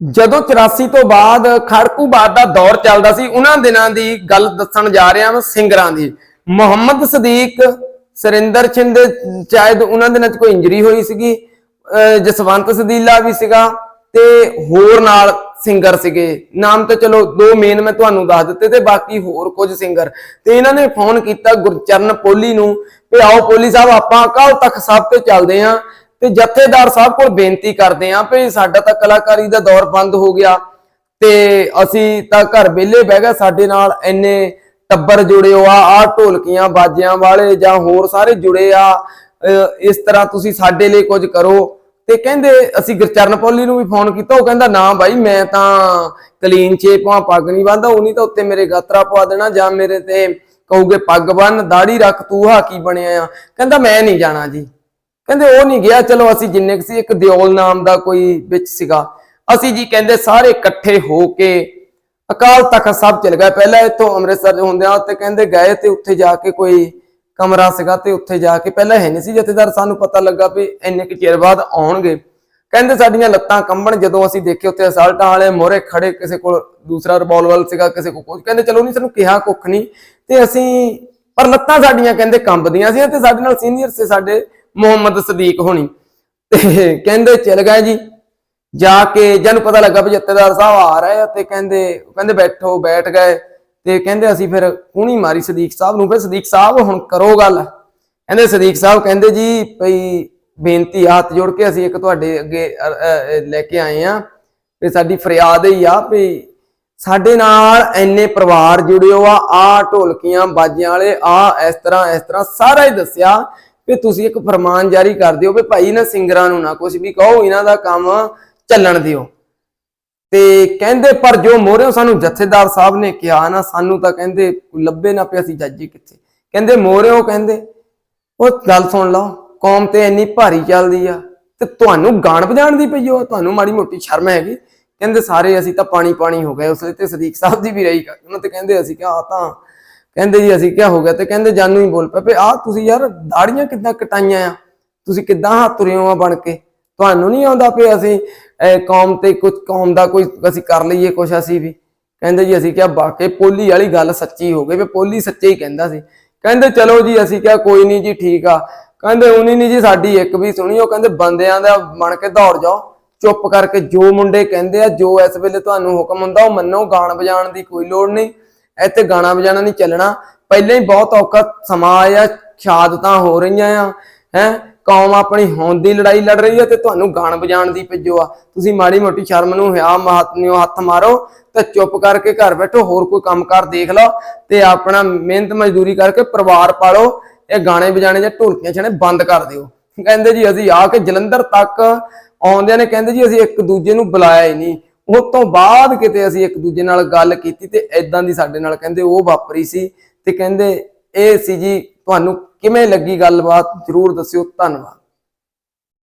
ਜਦੋਂ 84 ਤੋਂ ਬਾਅਦ ਖੜਕੂਬਾਦ ਦਾ ਦੌਰ ਚੱਲਦਾ ਸੀ, ਉਹਨਾਂ ਦਿਨਾਂ ਦੀ ਗੱਲ ਦੱਸਣ ਜਾ ਰਿਹਾ ਹਾਂ ਸਿੰਗਰਾਂ ਦੀ। ਮੁਹੰਮਦ ਸਦੀਕ, ਸਰਿੰਦਰ ਛਿੰਦੇ, ਸ਼ਾਇਦ ਉਹਨਾਂ ਦਿਨਾਂ 'ਚ ਕੋਈ ਇੰਜਰੀ ਹੋਈ ਸੀਗੀ ਜਸਵੰਤ ਸਦੀਲਾ ਵੀ ਸੀਗਾ ਤੇ ਹੋਰ ਨਾਲ ਸਿੰਗਰ ਸੀਗੇ। ਨਾਮ ਤੇ ਚਲੋ ਦੋ ਮੇਨ ਮੈਂ ਤੁਹਾਨੂੰ ਦੱਸ ਦਿੱਤੇ ਤੇ ਬਾਕੀ ਹੋਰ ਕੁਝ ਸਿੰਗਰ। ਤੇ ਇਹਨਾਂ ਨੇ ਫੋਨ ਕੀਤਾ ਗੁਰਚਰਨ ਪੋਲੀ ਨੂੰ, ਵੀ ਆਓ ਪੋਲੀ ਸਾਹਿਬ, ਆਪਾਂ ਕੱਲ ਤਖ਼ਤ ਸਭ ਤੇ ਚੱਲਦੇ ਆਂ। ਤੇ ਜਥੇਦਾਰ ਸਾਹਿਬ ਕੋਲ ਬੇਨਤੀ ਕਰਦੇ ਆਂ ਵੀ ਸਾਡਾ ਤਾਂ ਕਲਾਕਾਰੀ ਦਾ ਦੌਰ ਬੰਦ ਹੋ ਗਿਆ ਤੇ ਅਸੀਂ ਤਾਂ ਘਰ ਵਿਹਲੇ ਬਹਿ ਗਏ, ਸਾਡੇ ਨਾਲ ਇੰਨੇ ਟੱਬਰ ਜੁੜੇ ਹੋ, ਆ ਆ ਢੋਲਕੀਆਂ, ਬਾਜਿਆਂ ਵਾਲੇ ਜਾਂ ਹੋਰ ਸਾਰੇ ਜੁੜੇ ਆ ਇਸ ਤਰ੍ਹਾਂ ਤੁਸੀਂ ਸਾਡੇ ਲਈ ਕੁਝ ਕਰੋ। ਤੇ ਕਹਿੰਦੇ ਅਸੀਂ ਗੁਰਚਰਨ ਪੌਲੀ ਨੂੰ ਵੀ ਫੋਨ ਕੀਤਾ, ਉਹ ਕਹਿੰਦਾ ਨਾ ਬਾਈ, ਮੈਂ ਤਾਂ ਕਲੀਨ ਚੇਪਾਂ ਪੱਗ ਨਹੀਂ ਬੰਨਦਾ ਉਹ ਨਹੀਂ ਤਾਂ ਉੱਤੇ ਮੇਰੇ ਗਾਤਰਾ ਪਵਾ ਦੇਣਾ ਜਾਂ ਮੇਰੇ ਤੇ ਕਹੂਗੇ ਪੱਗ ਬੰਨ ਦਾੜੀ ਰੱਖ, ਤੂੰ ਹਾ ਕੀ ਬਣਿਆ ਆ? ਕਹਿੰਦਾ ਮੈਂ ਨਹੀਂ ਜਾਣਾ ਜੀ। ਕਹਿੰਦੇ ਉਹ ਨਹੀਂ ਗਿਆ, ਚਲੋ ਅਸੀਂ ਜਿੰਨੇ ਕੁ ਸੀ, ਇੱਕ ਦਿਓਲ ਨਾਮ ਦਾ ਕੋਈ ਵਿੱਚ ਸੀਗਾ। ਅਸੀਂ ਜੀ ਕਹਿੰਦੇ ਸਾਰੇ ਇਕੱਠੇ ਹੋ ਕੇ ਅਕਾਲ ਤਖਤ ਸਾਹਿਬ ਚਲ ਗਏ। ਪਹਿਲਾਂ ਇੱਥੋਂ ਅੰਮ੍ਰਿਤਸਰ ਹੁੰਦਿਆਂ ਤੇ ਕਹਿੰਦੇ ਗਏ ਤੇ ਉੱਥੇ ਜਾ ਕੇ ਕੋਈ ਕਮਰਾ ਸੀਗਾ ਤੇ ਉੱਥੇ ਜਾ ਕੇ ਪਹਿਲਾਂ ਹੈ ਨਹੀਂ ਸੀ ਜਥੇਦਾਰ, ਸਾਨੂੰ ਪਤਾ ਲੱਗਾ ਵੀ ਇੰਨੇ ਕੁ ਚਿਰ ਬਾਅਦ ਆਉਣਗੇ। ਕਹਿੰਦੇ ਸਾਡੀਆਂ ਲੱਤਾਂ ਕੰਬਣ ਜਦੋਂ ਅਸੀਂ ਦੇਖੇ ਉੱਥੇ ਅਸਾਲਟਾਂ ਵਾਲੇ ਮੋਰੇ ਖੜੇ, ਕਿਸੇ ਕੋਲ ਦੂਸਰਾ ਰਿਵਾਲਵਰ ਸੀਗਾ, ਕਿਸੇ ਕੋਲ ਕੁਝ ਕਹਿੰਦੇ ਚਲੋ ਨਹੀਂ, ਸਾਨੂੰ ਕਿਹਾ ਕੁੱਖ ਨਹੀਂ। ਤੇ ਅਸੀਂ, ਪਰ ਲੱਤਾਂ ਸਾਡੀਆਂ ਕਹਿੰਦੇ ਕੰਬਦੀਆਂ ਸੀ ਤੇ ਸਾਡੇ ਨਾਲ ਸੀਨੀਅਰ ਸੀ ਸਾਡੇ। ਮੁਹੰਮਦ ਸਦੀਕ ਹੋਣੀ। ਤੇ ਕਹਿੰਦੇ, ਚਲ ਗਏ ਜੀ। ਜਾ ਕੇ ਜਨ ਪਤਾ ਲੱਗਾ ਵੀ ਜੱਤੇਦਾਰ ਸਾਹਿਬ ਆ ਰਹੇ ਆ ਤੇ ਕਹਿੰਦੇ ਕਹਿੰਦੇ ਬੈਠੋ, ਬੈਠ ਗਏ। ਤੇ ਕਹਿੰਦੇ ਅਸੀਂ ਫਿਰ ਕੂਣੀ ਮਾਰੀ ਸਦੀਕ ਸਾਹਿਬ ਨੂੰ। ਫਿਰ ਸਦੀਕ ਸਾਹਿਬ ਹੁਣ ਕਰੋ ਗੱਲ। ਕਹਿੰਦੇ ਸਦੀਕ ਸਾਹਿਬ ਕਹਿੰਦੇ ਜੀ ਭਈ ਬੇਨਤੀ ਹੱਥ ਜੋੜ ਕੇ ਅਸੀਂ ਇੱਕ ਤੁਹਾਡੇ ਅੱਗੇ ਲੈ ਕੇ ਆਏ ਆ। ਵੀ ਸਾਡੀ ਫਰਿਆਦ ਹੀ ਆ ਵੀ ਸਾਡੇ ਨਾਲ ਇੰਨੇ ਪਰਿਵਾਰ ਜੁੜੇ ਹੋ ਆ ਆ ਢੋਲਕੀਆਂ, ਬਾਜੀਆਂ ਵਾਲੇ ਆ ਇਸ ਤਰ੍ਹਾਂ ਇਸ ਤਰ੍ਹਾਂ ਸਾਰਾ ਹੀ ਦੱਸਿਆ। ਵੀ ਤੁਸੀਂ ਇੱਕ ਫਰਮਾਨ ਜਾਰੀ ਕਰ ਦਿਓ ਵੀ ਭਾਈ ਨਾ ਸਿੰਗਰਾਂ ਨੂੰ ਨਾ ਕੁਝ ਵੀ ਕਹੋ, ਇਹਨਾਂ ਦਾ ਕੰਮ ਚੱਲਣ ਦਿਓ। ਤੇ ਕਹਿੰਦੇ, ਪਰ ਜੋ ਮੋਹਰਿਓ ਸਾਨੂੰ ਜਥੇਦਾਰ ਸਾਹਿਬ ਨੇ ਕਿਹਾ ਨਾ, ਸਾਨੂੰ ਤਾਂ ਕਹਿੰਦੇ ਲੱਭੇ ਨਾ ਪਿਆ ਸੀ ਜੱਜੀ ਕਿੱਥੇ? ਕਹਿੰਦੇ ਮੋਹਰਿਓ ਕਹਿੰਦੇ, ਉਹ ਗੱਲ ਸੁਣ ਲਓ, ਕੌਮ ਤੇ ਇੰਨੀ ਭਾਰੀ ਚੱਲਦੀ ਆ ਤੇ ਤੁਹਾਨੂੰ ਗਾਣ ਵਜਾਣ ਦੀ ਪਈ ਹੋ ਤੁਹਾਨੂੰ ਮਾੜੀ ਮੋਟੀ ਸ਼ਰਮ ਹੈਗੀ? ਕਹਿੰਦੇ, ਸਾਰੇ ਅਸੀਂ ਤਾਂ ਪਾਣੀ ਪਾਣੀ ਹੋ ਗਏ, ਉਸ ਵੇਲੇ ਤੇ ਸਦੀਕ ਸਾਹਿਬ ਦੀ ਵੀ ਰਹੀ ਉਹਨਾਂ ਤੇ ਕਹਿੰਦੇ, ਅਸੀਂ ਕਿਹਾ ਆ ਤਾਂ ਕਹਿੰਦੇ ਜੀ ਅਸੀਂ ਕਿਹਾ ਹੋ ਗਿਆ ਤੇ ਕਹਿੰਦੇ ਜਾਨੂ ਹੀ ਬੋਲ ਪਿਆ, ਵੀ ਆ ਤੁਸੀਂ ਯਾਰ ਦਾੜੀਆਂ ਕਿੱਦਾਂ ਕਟਾਈਆਂ ਆ? ਤੁਸੀਂ ਕਿੱਦਾਂ ਹੱਥ ਤੁਰੇ ਆ ਬਣ ਕੇ? ਤੁਹਾਨੂੰ ਨਹੀਂ ਆਉਂਦਾ ਵੀ ਅਸੀਂ ਕੌਮ ਤੇ ਕੁਝ ਕੌਮ ਦਾ ਕੋਈ ਅਸੀਂ ਕਰ ਲਈਏ ਕੁਛ ਅਸੀਂ ਵੀ? ਕਹਿੰਦੇ ਜੀ ਅਸੀਂ ਕਿਹਾ ਵਾਕਈ ਪੋਲੀ ਵਾਲੀ ਗੱਲ ਸੱਚੀ ਹੋ ਗਈ, ਵੀ ਪੋਲੀ ਸੱਚੇ ਹੀ ਕਹਿੰਦਾ ਸੀ। ਕਹਿੰਦੇ ਚਲੋ ਜੀ ਅਸੀਂ ਕਿਹਾ ਕੋਈ ਨਹੀਂ ਜੀ ਠੀਕ ਆ। ਕਹਿੰਦੇ ਉਨੀ ਨਹੀਂ ਜੀ ਸਾਡੀ ਇੱਕ ਵੀ ਸੁਣੀ ਉਹ ਕਹਿੰਦੇ ਬੰਦਿਆਂ ਦਾ ਬਣ ਕੇ ਦੌੜ ਜਾਓ। ਚੁੱਪ ਕਰਕੇ ਜੋ ਮੁੰਡੇ ਕਹਿੰਦੇ ਆ, ਜੋ ਇਸ ਵੇਲੇ ਤੁਹਾਨੂੰ ਹੁਕਮ ਹੁੰਦਾ ਉਹ ਮੰਨੋ, ਗਾਣ ਵਜਾਣ ਦੀ ਕੋਈ ਲੋੜ ਨਹੀਂ। ਇੱਥੇ ਗਾਣਾ ਵਜਾਣਾ ਨਹੀਂ ਚੱਲਣਾ। ਪਹਿਲਾਂ ਹੀ ਬਹੁਤ ਔਖਾ ਸਮਾਂ ਆਇਆ, ਸ਼ਹਾਦਤਾਂ ਹੋ ਰਹੀਆਂ ਆ, ਹੈ? ਕੌਮ ਆਪਣੀ ਹੋਂਦ ਦੀ ਲੜਾਈ ਲੜ ਰਹੀ ਹੈ ਤੇ ਤੁਹਾਨੂੰ ਗਾਣ ਵਜਾਉਣ ਦੀ ਭਿੱਜੋ ਆ। ਤੁਸੀਂ ਮਾੜੀ ਮੋਟੀ ਸ਼ਰਮ ਨੂੰ ਹਿਆ, ਮਹਾਤਮਿਓ ਹੱਥ ਮਾਰੋ ਤੇ ਚੁੱਪ ਕਰਕੇ ਘਰ ਬੈਠੋ, ਹੋਰ ਕੋਈ ਕੰਮਕਾਰ ਦੇਖ ਲਓ ਤੇ ਆਪਣਾ ਮਿਹਨਤ ਮਜ਼ਦੂਰੀ ਕਰਕੇ ਪਰਿਵਾਰ ਪਾਲੋ, ਇਹ ਗਾਣੇ ਵਜਾਣੇ ਜਾਂ ਢੋਲਕੀਆਂ ਛਣੇ ਬੰਦ ਕਰ ਦਿਓ। ਕਹਿੰਦੇ ਜੀ ਅਸੀਂ ਆ ਕੇ ਜਲੰਧਰ ਤੱਕ ਆਉਂਦਿਆਂ ਨੇ, ਕਹਿੰਦੇ ਜੀ ਅਸੀਂ ਇੱਕ ਦੂਜੇ ਨੂੰ ਬੁਲਾਇਆ ਹੀ ਨਹੀਂ। ਉਸ ਤੋਂ ਬਾਅਦ ਕਿਤੇ ਅਸੀਂ ਇੱਕ ਦੂਜੇ ਨਾਲ ਗੱਲ ਕੀਤੀ ਤੇ ਐਦਾਂ ਦੀ ਸਾਡੇ ਨਾਲ ਕਹਿੰਦੇ ਉਹ ਵਾਪਰੀ ਸੀ ਤੇ ਕਹਿੰਦੇ, ਇਹ ਸੀ ਜੀ, ਤੁਹਾਨੂੰ ਕਿਵੇਂ ਲੱਗੀ ਗੱਲਬਾਤ? ਜਰੂਰ ਦੱਸਿਓ, ਧੰਨਵਾਦ।